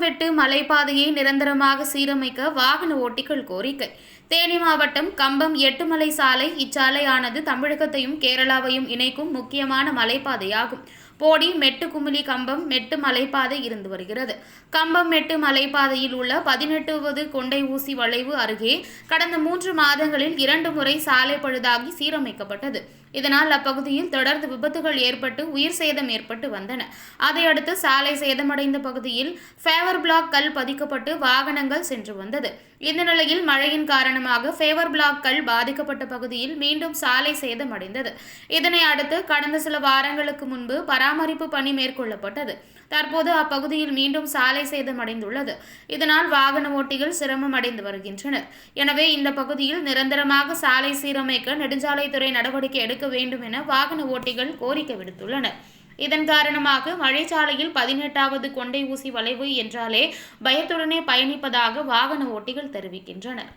மலைப்பாதையை நிரந்தரமாக சீரமைக்க வாகன ஓட்டிகள் கோரிக்கை. தேனி மாவட்டம் கம்பம் எட்டுமலை சாலை இச்சாலையானது தமிழகத்தையும் கேரளாவையும் இணைக்கும் முக்கியமான மலைப்பாதையாகும். போடி மெட்டு குமிழி கம்பம் மெட்டு மலைப்பாதை இருந்து வருகிறது. கம்பம் மெட்டு மலைப்பாதையில் உள்ள பதினெட்டுவது கொண்டை ஊசி வளைவு அருகே கடந்த மூன்று மாதங்களில் இரண்டு முறை சாலை பழுதாகி சீரமைக்கப்பட்டது. இதனால் அப்பகுதியில் தொடர்ந்து விபத்துகள் ஏற்பட்டு உயிர் சேதம் ஏற்பட்டு வந்தன. அதையடுத்து சாலை சேதமடைந்த பகுதியில் ஃபேவர் பிளாக் கல் பதிக்கப்பட்டு வாகனங்கள் சென்று வந்தது. இந்த நிலையில் மழையின் காரணமாக ஃபேவர் பிளாக் கல் பாதிக்கப்பட்ட பகுதியில் மீண்டும் சாலை சேதமடைந்தது. இதனை அடுத்து கடந்த சில வாரங்களுக்கு முன்பு பராமரிப்பு பணி மேற்கொள்ளப்பட்டது. தற்போது அப்பகுதியில் மீண்டும் சாலை சேதமடைந்துள்ளது. இதனால் வாகன ஓட்டிகள் சிரமம் அடைந்து வருகின்றனர். எனவே இந்த பகுதியில் நிரந்தரமாக சாலை சீரமைக்க நெடுஞ்சாலைத்துறை நடவடிக்கை எடுக்க வேண்டும் என வாகன ஓட்டிகள் கோரிக்கை விடுத்துள்ளனர். இதன் காரணமாக மழைச்சாலையில் பதினெட்டாவது கொண்டை ஊசி வளைவு என்றாலே பயத்துடனே பயணிப்பதாக வாகன ஓட்டிகள் தெரிவிக்கின்றனர்.